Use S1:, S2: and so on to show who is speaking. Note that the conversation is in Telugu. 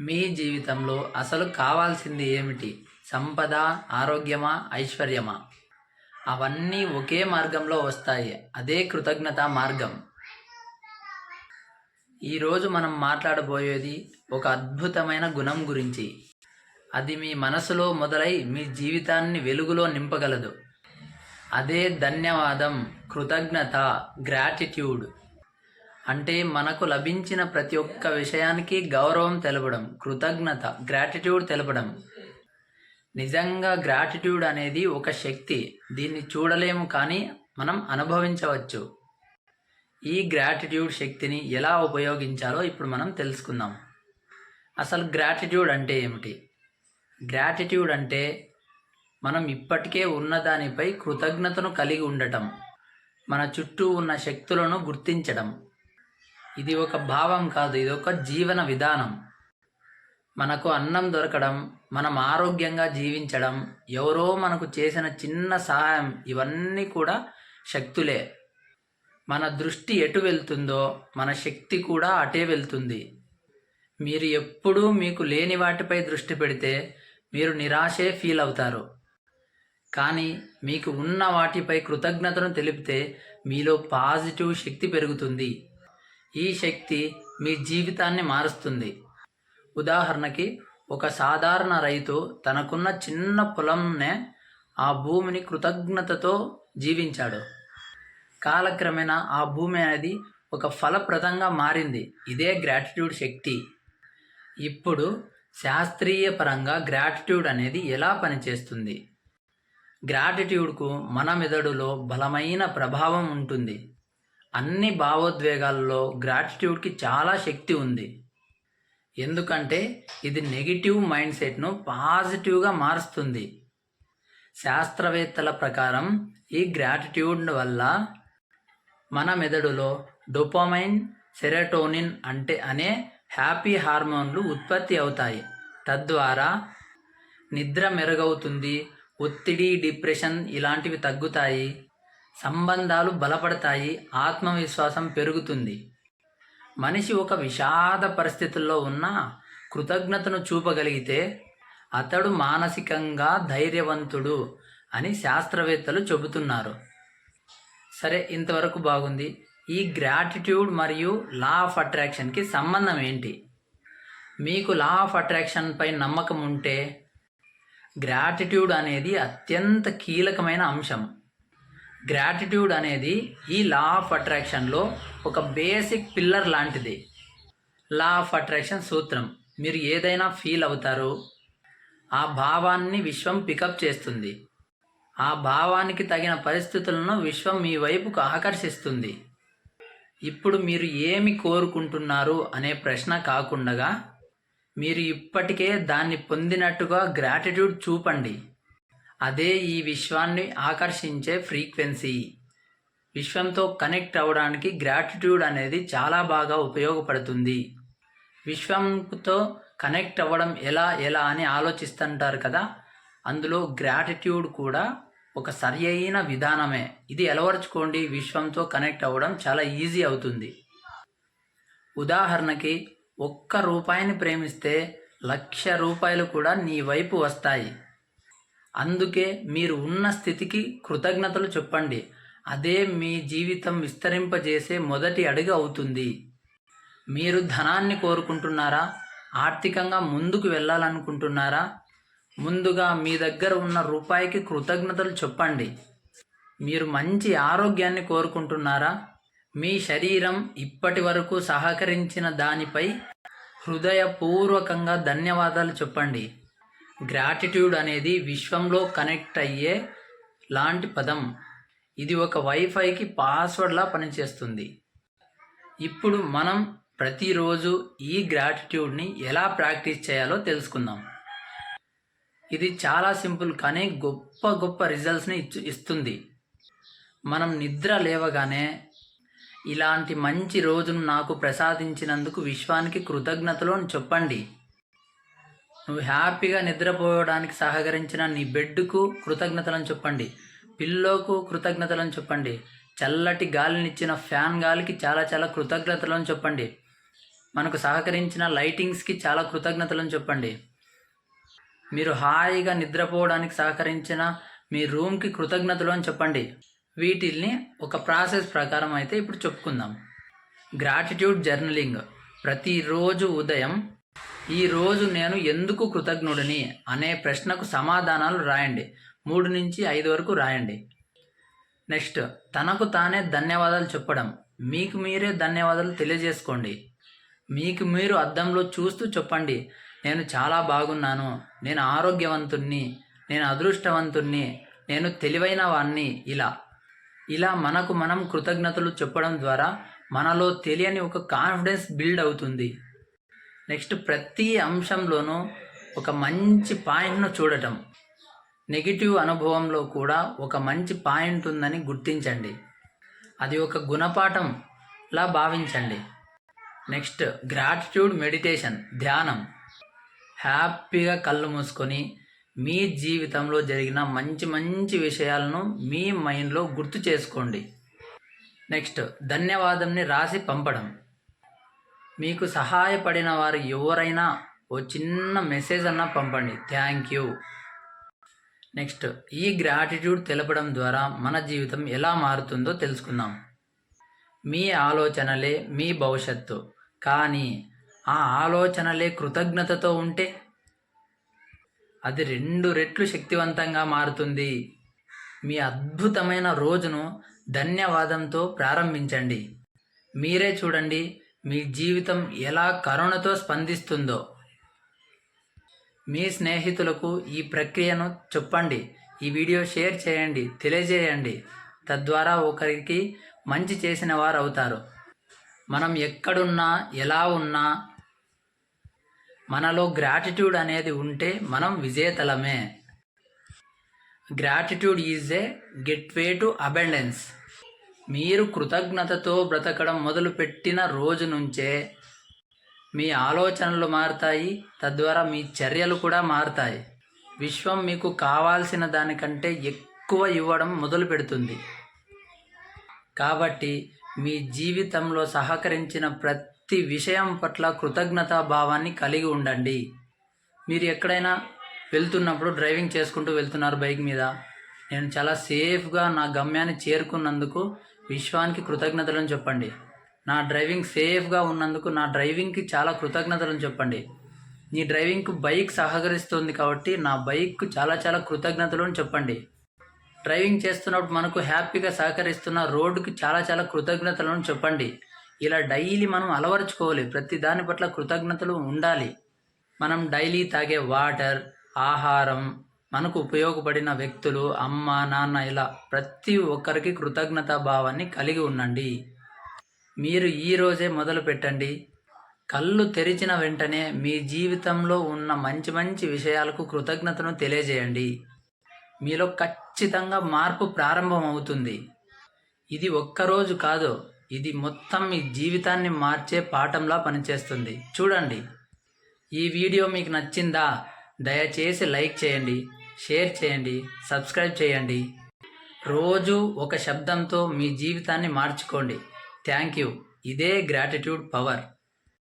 S1: మీ జీవితంలో అసలు కావాల్సింది ఏమిటి? సంపద ఆరోగ్యమా ఐశ్వర్యమా? అవన్నీ ఒకే మార్గంలో వస్తాయి. అదే కృతజ్ఞత మార్గం. ఈరోజు మనం మాట్లాడబోయేది ఒక అద్భుతమైన గుణం గురించి. అది మీ మనసులో మొదలై మీ జీవితాన్ని వెలుగులో నింపగలదు. అదే ధన్యవాదం కృతజ్ఞత గ్రాటిట్యూడ్. అంటే మనకు లభించిన ప్రతి ఒక్క విషయానికి గౌరవం తెలపడం కృతజ్ఞత గ్రాటిట్యూడ్ తెలపడం. నిజంగా గ్రాటిట్యూడ్ అనేది ఒక శక్తి. దీన్ని చూడలేము కానీ మనం అనుభవించవచ్చు. ఈ గ్రాటిట్యూడ్ శక్తిని ఎలా ఉపయోగించాలో ఇప్పుడు మనం తెలుసుకుందాం. అసలు గ్రాటిట్యూడ్ అంటే ఏమిటి? గ్రాటిట్యూడ్ అంటే మనం ఇప్పటికే ఉన్నదానిపై కృతజ్ఞతను కలిగి ఉండటం. మన చుట్టూ ఉన్న శక్తులను గుర్తించడం. ఇది ఒక భావం కాదు ఇది ఒక జీవన విధానం. మనకు అన్నం దొరకడం మనం ఆరోగ్యంగా జీవించడం ఎవరో మనకు చేసిన చిన్న సహాయం ఇవన్నీ కూడా శక్తులే. మన దృష్టి ఎటు వెళ్తుందో మన శక్తి కూడా అటే వెళ్తుంది. మీరు ఎప్పుడూ మీకు లేని వాటిపై దృష్టి పెడితే మీరు నిరాశే ఫీల్ అవుతారు. కానీ మీకు ఉన్న వాటిపై కృతజ్ఞతను తెలిపితే మీలో పాజిటివ్ శక్తి పెరుగుతుంది. ఈ శక్తి మీ జీవితాన్ని మారుస్తుంది. ఉదాహరణకి ఒక సాధారణ రైతు తనకున్న చిన్న పొలంనే ఆ భూమిని కృతజ్ఞతతో జీవించాడు. కాలక్రమేణా ఆ భూమి అనేది ఒక ఫలప్రదంగా మారింది. ఇదే గ్రాటిట్యూడ్ శక్తి. ఇప్పుడు శాస్త్రీయ పరంగా గ్రాటిట్యూడ్ అనేది ఎలా పనిచేస్తుంది? గ్రాటిట్యూడ్కు మన మెదడులో బలమైన ప్రభావం ఉంటుంది. అన్ని భావోద్వేగాల్లో గ్రాటిట్యూడ్కి చాలా శక్తి ఉంది. ఎందుకంటే ఇది నెగిటివ్ మైండ్ సెట్ను పాజిటివ్గా మారుస్తుంది. శాస్త్రవేత్తల ప్రకారం ఈ గ్రాటిట్యూడ్ వల్ల మన మెదడులో డొపామైన్ సెరటోనిన్ అంటే అనే హ్యాపీ హార్మోన్లు ఉత్పత్తి అవుతాయి. తద్వారా నిద్ర మెరుగవుతుంది ఒత్తిడి డిప్రెషన్ ఇలాంటివి తగ్గుతాయి. సంబంధాలు బలపడతాయి ఆత్మవిశ్వాసం పెరుగుతుంది. మనిషి ఒక విషాద పరిస్థితుల్లో ఉన్న కృతజ్ఞతను చూపగలిగితే అతడు మానసికంగా ధైర్యవంతుడు అని శాస్త్రవేత్తలు చెబుతున్నారు. సరే ఇంతవరకు బాగుంది. ఈ గ్రాటిట్యూడ్ మరియు లా ఆఫ్ అట్రాక్షన్కి సంబంధం ఏంటి? మీకు లా ఆఫ్ అట్రాక్షన్ పై నమ్మకం ఉంటే గ్రాటిట్యూడ్ అనేది అత్యంత కీలకమైన అంశం. గ్రాటిట్యూడ్ అనేది ఈ లా ఆఫ్ అట్రాక్షన్లో ఒక బేసిక్ పిల్లర్ లాంటిది. లా ఆఫ్ అట్రాక్షన్ సూత్రం. మీరు ఏదైనా ఫీల్ అవుతారో ఆ భావాన్ని విశ్వం పికప్ చేస్తుంది. ఆ భావానికి తగిన పరిస్థితులను విశ్వం మీ వైపుకు ఆకర్షిస్తుంది. ఇప్పుడు మీరు ఏమి కోరుకుంటున్నారు అనే ప్రశ్న కాకుండా మీరు ఇప్పటికే దాన్ని పొందినట్టుగా గ్రాటిట్యూడ్ చూపండి. అదే ఈ విశ్వాన్ని ఆకర్షించే ఫ్రీక్వెన్సీ. విశ్వంతో కనెక్ట్ అవ్వడానికి గ్రాటిట్యూడ్ అనేది చాలా బాగా ఉపయోగపడుతుంది. విశ్వంతో కనెక్ట్ అవ్వడం ఎలా ఎలా అని ఆలోచిస్తుంటారు కదా? అందులో గ్రాటిట్యూడ్ కూడా ఒక సరి అయిన విధానమే. ఇది అలవరుచుకోండి విశ్వంతో కనెక్ట్ అవ్వడం చాలా ఈజీ అవుతుంది. ఉదాహరణకి ఒక్క రూపాయిని ప్రేమిస్తే లక్ష రూపాయలు కూడా నీ వైపు వస్తాయి. అందుకే మీరు ఉన్న స్థితికి కృతజ్ఞతలు చెప్పండి. అదే మీ జీవితం విస్తరింపజేసే మొదటి అడుగు అవుతుంది. మీరు ధనాన్ని కోరుకుంటున్నారా? ఆర్థికంగా ముందుకు వెళ్ళాలనుకుంటున్నారా? ముందుగా మీ దగ్గర ఉన్న రూపాయికి కృతజ్ఞతలు చెప్పండి. మీరు మంచి ఆరోగ్యాన్ని కోరుకుంటున్నారా? మీ శరీరం ఇప్పటి వరకు సహకరించిన దానిపై హృదయపూర్వకంగా ధన్యవాదాలు చెప్పండి. గ్రాటిట్యూడ్ అనేది విశ్వంలో కనెక్ట్ అయ్యే లాంటి పదం. ఇది ఒక వైఫైకి పాస్వర్డ్లా పనిచేస్తుంది. ఇప్పుడు మనం ప్రతిరోజు ఈ గ్రాటిట్యూడ్ని ఎలా ప్రాక్టీస్ చేయాలో తెలుసుకుందాం. ఇది చాలా సింపుల్ కానీ గొప్ప గొప్ప రిజల్ట్స్ని ఇచ్చు ఇస్తుంది. మనం నిద్ర లేవగానే ఇలాంటి మంచి రోజును నాకు ప్రసాదించినందుకు విశ్వానికి కృతజ్ఞతలు అని చెప్పండి. నువ్వు హ్యాపీగా నిద్రపోవడానికి సహకరించిన నీ బెడ్కు కృతజ్ఞతలను చెప్పండి. పిల్లోకు కృతజ్ఞతలను చెప్పండి. చల్లటి గాలినిచ్చిన ఫ్యాన్ గాలికి చాలా చాలా కృతజ్ఞతలను చెప్పండి. మనకు సహకరించిన లైటింగ్స్కి చాలా కృతజ్ఞతలను చెప్పండి. మీరు హాయిగా నిద్రపోవడానికి సహకరించిన మీ రూమ్కి కృతజ్ఞతలు అని చెప్పండి. వీటిల్ని ఒక ప్రాసెస్ ప్రకారం అయితే ఇప్పుడు చెప్పుకుందాం. Gratitude journaling. ప్రతిరోజు ఉదయం ఈ రోజు నేను ఎందుకు కృతజ్ఞుడిని అనే ప్రశ్నకు సమాధానాలు రాయండి. మూడు నుంచి ఐదు వరకు రాయండి. నెక్స్ట్ తనకు తానే ధన్యవాదాలు చెప్పడం. మీకు మీరే ధన్యవాదాలు తెలియజేసుకోండి. మీకు మీరు అద్దంలో చూస్తూ చెప్పండి. నేను చాలా బాగున్నాను. నేను ఆరోగ్యవంతుణ్ణి. నేను అదృష్టవంతుణ్ణి. నేను తెలివైన వాణ్ణి. ఇలా. ఇలా మనకు మనం కృతజ్ఞతలు చెప్పడం ద్వారా మనలో తెలియని ఒక కాన్ఫిడెన్స్ బిల్డ్ అవుతుంది. నెక్స్ట్ ప్రతి అంశంలోనూ ఒక మంచి పాయింట్ను చూడటం. నెగిటివ్ అనుభవంలో కూడా ఒక మంచి పాయింట్ ఉందని గుర్తించండి. అది ఒక గుణపాఠంలా భావించండి. నెక్స్ట్ గ్రాటిట్యూడ్ మెడిటేషన్ ధ్యానం. హ్యాపీగా కళ్ళు మూసుకొని మీ జీవితంలో జరిగిన మంచి మంచి విషయాలను మీ మైండ్లో గుర్తు చేసుకోండి. నెక్స్ట్ ధన్యవాదంని రాసి పంపడం. మీకు సహాయపడిన వారు ఎవరైనా ఓ చిన్న మెసేజ్ అన్నా పంపండి. Thank you. నెక్స్ట్ ఈ గ్రాటిట్యూడ్ తెలపడం ద్వారా మన జీవితం ఎలా మారుతుందో తెలుసుకుందాం. మీ ఆలోచనలే మీ భవిష్యత్తు. కానీ ఆ ఆలోచనలే కృతజ్ఞతతో ఉంటే అది రెండు రెట్లు శక్తివంతంగా మారుతుంది. మీ అద్భుతమైన రోజును ధన్యవాదంతో ప్రారంభించండి. మీరే చూడండి మీ జీవితం ఎలా కరుణతో స్పందిస్తుందో. మీ స్నేహితులకు ఈ ప్రక్రియను చెప్పండి. ఈ వీడియో షేర్ చేయండి తెలియజేయండి. తద్వారా ఒకరికి మంచి చేసిన వారు అవుతారు మనం ఎక్కడున్నా ఎలా ఉన్నా మనలో గ్రాటిట్యూడ్ అనేది ఉంటే మనం విజేతలమే. Gratitude is a gateway to abundance. మీరు కృతజ్ఞతతో బ్రతకడం మొదలుపెట్టిన రోజు నుంచే మీ ఆలోచనలు మారుతాయి తద్వారా మీ చర్యలు కూడా మారుతాయి. విశ్వం మీకు కావాల్సిన దానికంటే ఎక్కువ ఇవ్వడం మొదలు పెడుతుంది కాబట్టి మీ జీవితంలో సహకరించిన ప్రతి విషయం పట్ల కృతజ్ఞతా భావాన్ని కలిగి ఉండండి. మీరు ఎక్కడైనా వెళ్తున్నప్పుడు డ్రైవింగ్ చేసుకుంటూ వెళ్తున్నారు బైక్ మీద. నేను చాలా సేఫ్గా నా గమ్యాన్ని చేరుకున్నందుకు విశ్వానికి కృతజ్ఞతలను చెప్పండి. నా డ్రైవింగ్ సేఫ్గా ఉన్నందుకు నా డ్రైవింగ్కి చాలా కృతజ్ఞతలను చెప్పండి. నీ డ్రైవింగ్కు బైక్ సహకరిస్తుంది కాబట్టి నా బైక్కు చాలా చాలా కృతజ్ఞతలను చెప్పండి. డ్రైవింగ్ చేస్తున్నప్పుడు మనకు హ్యాపీగా సహకరిస్తున్న రోడ్డుకి చాలా చాలా కృతజ్ఞతలను చెప్పండి. ఇలా డైలీ మనం అలవరుచుకోవాలి. ప్రతి దాని పట్ల కృతజ్ఞతలు ఉండాలి. మనం డైలీ తాగే వాటర్ ఆహారం మనకు ఉపయోగపడిన వ్యక్తులు అమ్మ నాన్న ఇలా ప్రతి ఒక్కరికి కృతజ్ఞతా భావాన్ని కలిగి ఉండండి. మీరు ఈరోజే మొదలు పెట్టండి. కళ్ళు తెరిచిన వెంటనే మీ జీవితంలో ఉన్న మంచి మంచి విషయాలకు కృతజ్ఞతను తెలియజేయండి. మీలో ఖచ్చితంగా మార్పు ప్రారంభమవుతుంది. ఇది ఒక్కరోజు కాదు ఇది మొత్తం మీ జీవితాన్ని మార్చే పాఠంలా పనిచేస్తుంది. చూడండి. ఈ వీడియో మీకు నచ్చిందా? దయచేసి లైక్ చేయండి. షేర్ చేయండి సబ్స్క్రైబ్ చేయండి. రోజు ఒక శబ్దంతో మీ జీవితాన్ని మార్చుకోండి. Thank you. ఇదే గ్రాటిట్యూడ్ పవర్.